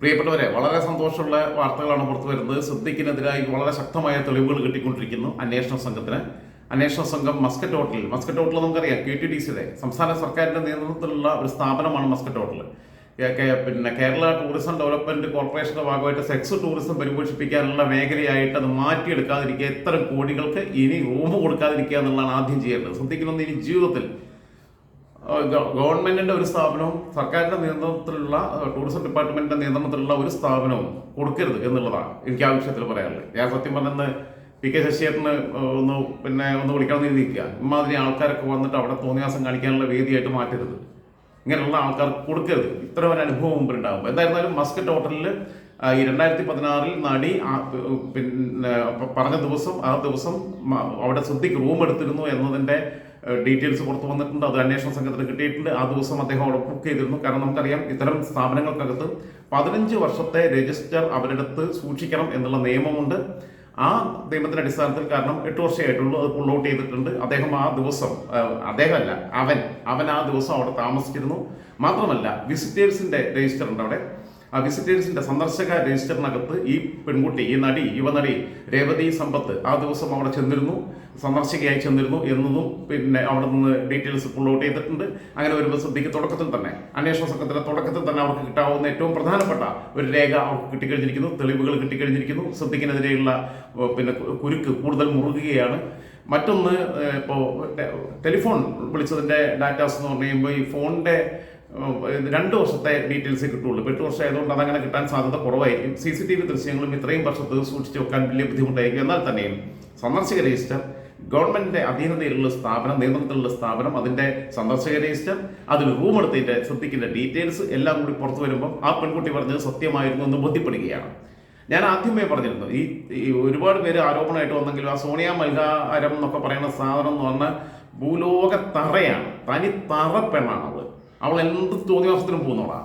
പ്രിയപ്പെട്ടവരെ വളരെ സന്തോഷമുള്ള വാർത്തകളാണ് പുറത്തു വരുന്നത്. സിദ്ദിഖിനെതിരായി വളരെ ശക്തമായ തെളിവുകൾ കിട്ടിക്കൊണ്ടിരിക്കുന്നു അന്വേഷണ സംഘത്തിന്. അന്വേഷണ സംഘം മസ്കറ്റ് ഹോട്ടലിൽ. മസ്കറ്റ് ഹോട്ടൽ നമുക്കറിയാം കെ ടി ഡി സിയുടെ സംസ്ഥാന സർക്കാരിന്റെ നേതൃത്വത്തിലുള്ള ഒരു സ്ഥാപനമാണ് മസ്കറ്റ് ഹോട്ടൽ. പിന്നെ കേരള ടൂറിസം ഡെവലപ്മെന്റ് കോർപ്പറേഷന്റെ ഭാഗമായിട്ട് സെക്സ് ടൂറിസം പരിപോഷിപ്പിക്കാനുള്ള മേഖലയായിട്ട് അത് മാറ്റിയെടുക്കാതിരിക്കുക ഇത്തരം കോടികൾക്ക് ഇനി റൂം കൊടുക്കാതിരിക്കുക എന്നുള്ളതാണ് ആദ്യം ചെയ്യേണ്ടത്. സിദ്ദിഖിനൊന്നും ഇനി ജീവിതത്തിൽ ഗവൺമെന്റിന്റെ ഒരു സ്ഥാപനവും സർക്കാരിന്റെ നിയന്ത്രണത്തിലുള്ള ടൂറിസം ഡിപ്പാർട്ട്മെന്റിന്റെ നിയന്ത്രണത്തിലുള്ള ഒരു സ്ഥാപനവും കൊടുക്കരുത് എന്നുള്ളതാണ് എനിക്ക് ആ വിഷയത്തിൽ പറയാനുള്ളത്. ഞാൻ സത്യം പറഞ്ഞെന്ന് പി കെ ശശിയേട്ടന് ഒന്ന് പിന്നെ ഒന്ന് വിളിക്കണം എന്ന് നിൽക്കുക ഇമാതിരി ആൾക്കാരൊക്കെ വന്നിട്ട് അവിടെ തോന്നിയാസം കാണിക്കാനുള്ള വേദിയായിട്ട് മാറ്റരുത്. ഇങ്ങനെയുള്ള ആൾക്കാർക്ക് കൊടുക്കരുത്. ഇത്ര ഒരു അനുഭവം മുമ്പിൽ ഉണ്ടാകും എന്തായിരുന്നാലും മസ്കറ്റ് ഹോട്ടലിൽ ഈ രണ്ടായിരത്തി പതിനാറിൽ നടി പിന്നെ പറഞ്ഞ ദിവസം ആ ദിവസം അവിടെ ശ്രദ്ധിക്ക് റൂം എടുത്തിരുന്നു എന്നതിന്റെ ഡീറ്റെയിൽസ് പുറത്തു വന്നിട്ടുണ്ട്. അത് അന്വേഷണ സംഘത്തിന് കിട്ടിയിട്ടുണ്ട്. ആ ദിവസം അദ്ദേഹം അവിടെ ബുക്ക് ചെയ്തിരുന്നു. കാരണം നമുക്കറിയാം ഇത്തരം സ്ഥാപനങ്ങൾക്കകത്ത് പതിനഞ്ച് വർഷത്തെ രജിസ്റ്റർ അവരെടുത്ത് സൂക്ഷിക്കണം എന്നുള്ള നിയമമുണ്ട്. ആ നിയമത്തിന്റെ അടിസ്ഥാനത്തിൽ കാരണം എട്ട് വർഷമായിട്ടുള്ളൂ. അത് പുൾ ഔട്ട് ചെയ്തിട്ടുണ്ട്. അദ്ദേഹം ആ ദിവസം അദ്ദേഹമല്ല അവൻ അവൻ ആ ദിവസം അവിടെ താമസിച്ചിരുന്നു. മാത്രമല്ല വിസിറ്റേഴ്സിന്റെ രജിസ്റ്റർ ഉണ്ട് അവിടെ. ആ വിസിറ്റേഴ്സിന്റെ സന്ദർശക രജിസ്റ്ററിനകത്ത് ഈ പെൺകുട്ടി ഈ നടി യുവനടി രേവതി സമ്പത്ത് ആ ദിവസം അവിടെ ചെന്നിരുന്നു സന്ദർശകയായി ചെന്നിരുന്നു എന്നതും പിന്നെ അവിടെ നിന്ന് ഡീറ്റെയിൽസ് ഫുൾ ഔട്ട് ചെയ്തിട്ടുണ്ട്. അങ്ങനെ വരുമ്പോൾ ശ്രദ്ധിക്ക് തുടക്കത്തിൽ തന്നെ അന്വേഷണ സംഘത്തിന്റെ തുടക്കത്തിൽ തന്നെ അവർക്ക് കിട്ടാവുന്ന ഏറ്റവും പ്രധാനപ്പെട്ട ഒരു രേഖ അവർക്ക് കിട്ടിക്കഴിഞ്ഞിരിക്കുന്നു തെളിവുകൾ കിട്ടിക്കഴിഞ്ഞിരിക്കുന്നു. ശ്രദ്ധിക്കുന്നതിനെതിരെയുള്ള ഏഹ്, പിന്നെ കുരുക്ക് കൂടുതൽ മുറുകുകയാണ്. മറ്റൊന്ന് ഇപ്പോൾ ടെലിഫോൺ വിളിച്ചതിന്റെ ഡാറ്റാസ് എന്ന് പറഞ്ഞു കഴിയുമ്പോൾ ഈ ഫോണിന്റെ രണ്ട് വർഷത്തെ ഡീറ്റെയിൽസ് കിട്ടുള്ളൂ. ഇപ്പോൾ എട്ട് വർഷം ആയതുകൊണ്ട് അതങ്ങനെ കിട്ടാൻ സാധ്യത കുറവായിരിക്കും. സി സി ടി വി ദൃശ്യങ്ങളും ഇത്രയും വർഷത്ത് സൂക്ഷിച്ച് വെക്കാൻ വലിയ ബുദ്ധിമുട്ടായിരിക്കും. എന്നാൽ തന്നെയും സന്ദർശക രജിസ്റ്റർ ഗവൺമെന്റിന്റെ അധീനതയിലുള്ള സ്ഥാപനം നിയന്ത്രണത്തിലുള്ള സ്ഥാപനം അതിന്റെ സന്ദർശക രജിസ്റ്റർ അതിൽ റൂം എടുത്തിട്ട് ശ്രദ്ധിക്കുന്ന ഡീറ്റെയിൽസ് എല്ലാം കൂടി പുറത്തു വരുമ്പോൾ ആ പെൺകുട്ടി പറഞ്ഞത് സത്യമായിരുന്നു എന്ന് ബോധ്യപ്പെടുകയാണ്. ഞാൻ ആദ്യമേ പറഞ്ഞിരുന്നു ഈ ഒരുപാട് പേര് ആരോപണമായിട്ട് വന്നെങ്കിലും ആ സോണിയ മൽഹാരം എന്നൊക്കെ പറയുന്ന സാധനം എന്ന് പറഞ്ഞാൽ ഭൂലോക തറയാണ് തനി തറ പെണ്ണാണ് അവൾ എന്ത് തോന്നിയ വസ്ത്രം പോകുന്നോളാ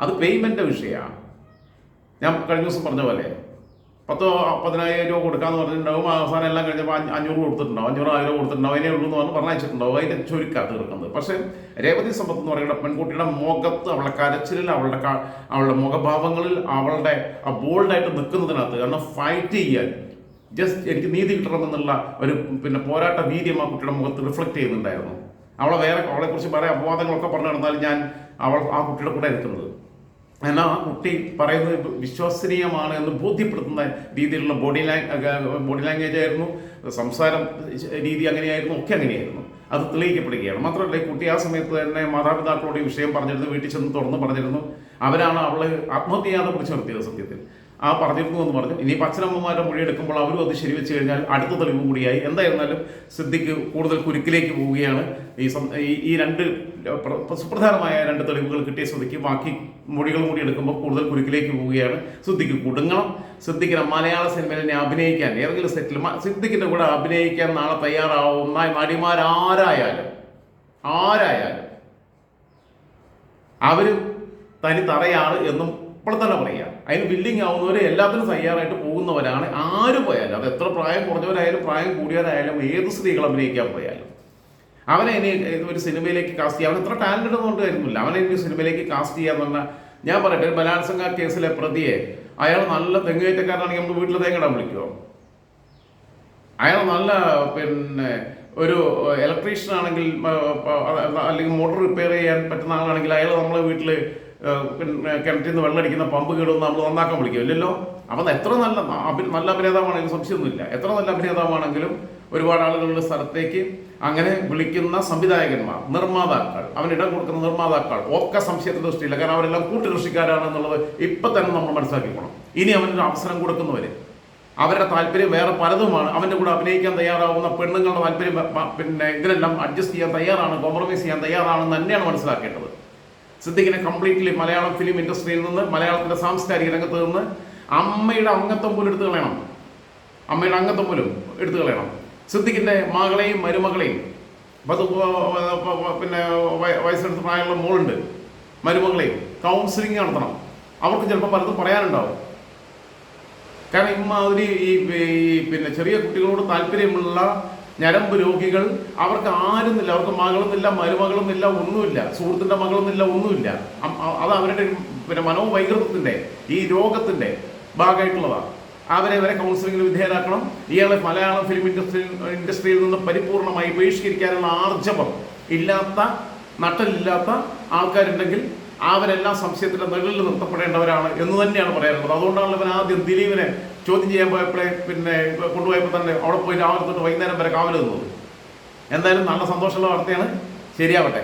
അത് പേയ്മെന്റ് വിഷയമാണ്. ഞാൻ കഴിഞ്ഞ ദിവസം പറഞ്ഞ പോലെ പത്തോ പതിനായിരം രൂപ കൊടുക്കാന്ന് പറഞ്ഞിട്ടുണ്ടാവും. അവസാനം എല്ലാം കഴിഞ്ഞപ്പോൾ അഞ്ഞ- അഞ്ഞൂറ് കൊടുത്തിട്ടുണ്ടാവും. അഞ്ഞൂറ് ആയിരം കൊടുത്തിട്ടുണ്ടാവും. അതിനെ ഉള്ളൂ എന്ന് പറഞ്ഞ് പറഞ്ഞയച്ചിട്ടുണ്ടാവും. അതിന്റെ ചുരുക്കാ തീർക്കുന്നത് പക്ഷേ രേവതി സമ്പത്ത് എന്ന് പറയുന്ന പെൺകുട്ടിയുടെ മുഖത്ത് അവളുടെ കരച്ചിലിൽ അവളുടെ അവളുടെ മുഖഭാവങ്ങളിൽ അവളുടെ ആ ബോൾഡായിട്ട് നിൽക്കുന്നതിനകത്ത് കാരണം ഫൈറ്റ് ചെയ്യാൻ ജസ്റ്റ് എനിക്ക് നീതി കിട്ടണമെന്നുള്ള ഒരു പിന്നെ പോരാട്ട വീര്യം ആ കുട്ടിയുടെ മുഖത്ത് റിഫ്ലക്ട് ചെയ്യുന്നുണ്ടായിരുന്നു. അവളെ വേറെ അവളെക്കുറിച്ച് കുറിച്ച് വേറെ അപവാദങ്ങളൊക്കെ പറഞ്ഞു നടന്നാലും ഞാൻ അവൾ ആ കുട്ടിയുടെ കൂടെ നിൽക്കുന്നത്. എന്നാൽ കുട്ടി പറയുന്നത് വിശ്വസനീയമാണ് എന്ന് ബോധ്യപ്പെടുത്തുന്ന രീതിയിലുള്ള ബോഡി ലാംഗ് ബോഡി ലാംഗ്വേജ് ആയിരുന്നു. സംസാരം രീതി അങ്ങനെയായിരുന്നു ഒക്കെ അങ്ങനെയായിരുന്നു. അത് തെളിയിക്കപ്പെടുകയാണ്. മാത്രമല്ല കുട്ടി ആ സമയത്ത് തന്നെ മാതാപിതാക്കളോട് ഈ വിഷയം പറഞ്ഞിരുന്നു വീട്ടിൽ ചെന്ന് തുറന്ന് പറഞ്ഞിരുന്നു. അവരാണ് അവളെ ആത്മഹത്യ പിടിച്ചു നിർത്തിയത് സത്യത്തിൽ. ആ പറഞ്ഞിരുന്നു എന്ന് പറഞ്ഞു. ഇനി അച്ഛനമ്മമാരുടെ മൊഴി എടുക്കുമ്പോൾ അവരും അത് ശരിവെച്ച് കഴിഞ്ഞാൽ അടുത്ത തെളിവ് കൂടിയായി. എന്തായിരുന്നാലും സിദ്ദിഖ് കൂടുതൽ കുരുക്കിലേക്ക് പോവുകയാണ്. ഈ ഈ- രണ്ട് സുപ്രധാനമായ രണ്ട് തെളിവുകൾ കിട്ടിയ സ്ഥിതിക്ക് ബാക്കി മൊഴികളും കൂടി എടുക്കുമ്പോൾ കൂടുതൽ കുരുക്കിലേക്ക് പോവുകയാണ് സിദ്ദിഖ് കുടുങ്ങണം. സിദ്ദിഖിനെ മലയാള സിനിമയിൽ അഭിനയിക്കാൻ ഏതെങ്കിലും സെറ്റിൽ സിദ്ധിക്കിന്റെ കൂടെ അഭിനയിക്കാൻ നാളെ തയ്യാറാവുന്ന നടിമാരാരായാലും ആരായാലും അവർ തനി തറയാണ് എന്നും ഇപ്പോൾ തന്നെ പറയാം. അതിന് ബില്ലിംഗ് ആവുന്നവർ എല്ലാത്തിനും തയ്യാറായിട്ട് പോകുന്നവരാണ്. ആര് പോയാലും അത് എത്ര പ്രായം കുറഞ്ഞവരായാലും പ്രായം കൂടിയവരായാലും ഏത് സ്ത്രീകൾ അഭിനയിക്കാൻ പോയാലും. അവനെ ഇനി ഒരു സിനിമയിലേക്ക് കാസ്റ്റ് ചെയ്യാൻ അവൻ എത്ര ടാലന്റഡ് ഒന്നും കാര്യമില്ല അവനെ ഇനി സിനിമയിലേക്ക് കാസ്റ്റ് ചെയ്യാന്ന് പറഞ്ഞാൽ ഞാൻ പറയട്ടെ ബലാത്സംഗ കേസിലെ പ്രതിയെ അയാൾ നല്ല തെങ്ങേറ്റക്കാരനാണെങ്കിൽ നമ്മൾ വീട്ടിൽ തേങ്ങടാൻ വിളിക്കുമോ അയാൾ നല്ല പിന്നെ ഒരു ഇലക്ട്രീഷ്യൻ ആണെങ്കിൽ അല്ലെങ്കിൽ മോട്ടോർ റിപ്പയർ ചെയ്യാൻ പറ്റുന്ന ആളാണെങ്കിൽ അയാൾ നമ്മളെ വീട്ടിൽ കിണറ്റിൽ നിന്ന് വെള്ളം അടിക്കുന്ന പമ്പ് കേടുന്ന നമ്മൾ നന്നാക്കാൻ വിളിക്കും ഇല്ലല്ലോ? അപ്പം എത്ര നല്ല നല്ല അഭിനേതാവാണെങ്കിലും സംശയമൊന്നുമില്ല. എത്ര നല്ല അഭിനേതാവാണെങ്കിലും ഒരുപാട് ആളുകളുടെ സ്ഥലത്തേക്ക് അങ്ങനെ വിളിക്കുന്ന സംവിധായകന്മാർ നിർമ്മാതാക്കൾ അവൻ ഇടം കൊടുക്കുന്ന നിർമ്മാതാക്കൾ ഒക്കെ സംശയത്തെ ദൃഷ്ടിയില്ല. കാരണം അവരെല്ലാം കൂട്ടുകൃഷിക്കാരാണെന്നുള്ളത് ഇപ്പൊ തന്നെ നമ്മൾ മനസ്സിലാക്കിക്കോണം. ഇനി അവനൊരു അവസരം കൊടുക്കുന്നവര് അവരുടെ താല്പര്യം വേറെ പലതുമാണ്. അവന്റെ കൂടെ അഭിനയിക്കാൻ തയ്യാറാവുന്ന പെണ്ണുങ്ങളുടെ താല്പര്യം പിന്നെ ഇതിനെല്ലാം അഡ്ജസ്റ്റ് ചെയ്യാൻ തയ്യാറാണ് കോംപ്രമൈസ് ചെയ്യാൻ തയ്യാറാണെന്ന് തന്നെയാണ് മനസ്സിലാക്കേണ്ടത്. സിദ്ദിഖിനെ കംപ്ലീറ്റ്ലി മലയാളം ഫിലിം ഇൻഡസ്ട്രിയിൽ നിന്ന് മലയാളത്തിന്റെ സാംസ്കാരിക രംഗത്ത് നിന്ന് അമ്മയുടെ അംഗത്വം പോലും എടുത്തു കളയണം. അമ്മയുടെ അംഗത്വം പോലും എടുത്തു കളയണം. സിദ്ദിഖിന്റെ മകളെയും മരുമകളെയും. പിന്നെ വയ- വയസ്സെടുത്ത് പ്രായമുള്ള മോളുണ്ട്. മരുമകളെയും കൗൺസിലിംഗ് നടത്തണം. അവർക്ക് ചിലപ്പോൾ പലതും പറയാനുണ്ടാവും. കാരണം ഇമ്മാതിരി ഈ പിന്നെ ചെറിയ കുട്ടികളോട് താല്പര്യമുള്ള ഞരമ്പ് രോഗികൾ അവർക്ക് ആരുന്നില്ല അവർക്ക് മകളൊന്നുമില്ല മരുമകളൊന്നുമില്ല ഒന്നുമില്ല സുഹൃത്തിന്റെ മകളൊന്നുമില്ല ഒന്നുമില്ല. അത് അവരുടെ പിന്നെ മനോവൈകൃതത്തിന്റെ ഈ രോഗത്തിന്റെ ഭാഗമായിട്ടുള്ളതാണ് അവരെ വരെ കൗൺസിലിംഗിന് വിധേയരാക്കണം. ഇയാളെ മലയാളം ഫിലിം ഇൻഡസ്ട്രി ഇൻഡസ്ട്രിയിൽ നിന്ന് പരിപൂർണമായി ബഹിഷ്കരിക്കാനുള്ള ആർജവം ഇല്ലാത്ത നട്ടലില്ലാത്ത ആൾക്കാരുണ്ടെങ്കിൽ അവരെല്ലാം സംശയത്തിന്റെ നിഴലിൽ നിർത്തപ്പെടേണ്ടവരാണ് എന്ന് തന്നെയാണ് പറയാനുള്ളത്. അതുകൊണ്ടാണ് ഇവൻ ആദ്യം ദിലീപിനെ ചോദ്യം ചെയ്യാൻ പോയപ്പോഴേ പിന്നെ കൊണ്ടുപോയപ്പോൾ തന്നെ അവിടെ പോയി രാവിലെ തൊട്ട് വൈകുന്നേരം വരെ കാവൽ നിന്നത് എന്തായാലും നല്ല സന്തോഷമുള്ള വാർത്തയാണ്. ശരിയാവട്ടെ.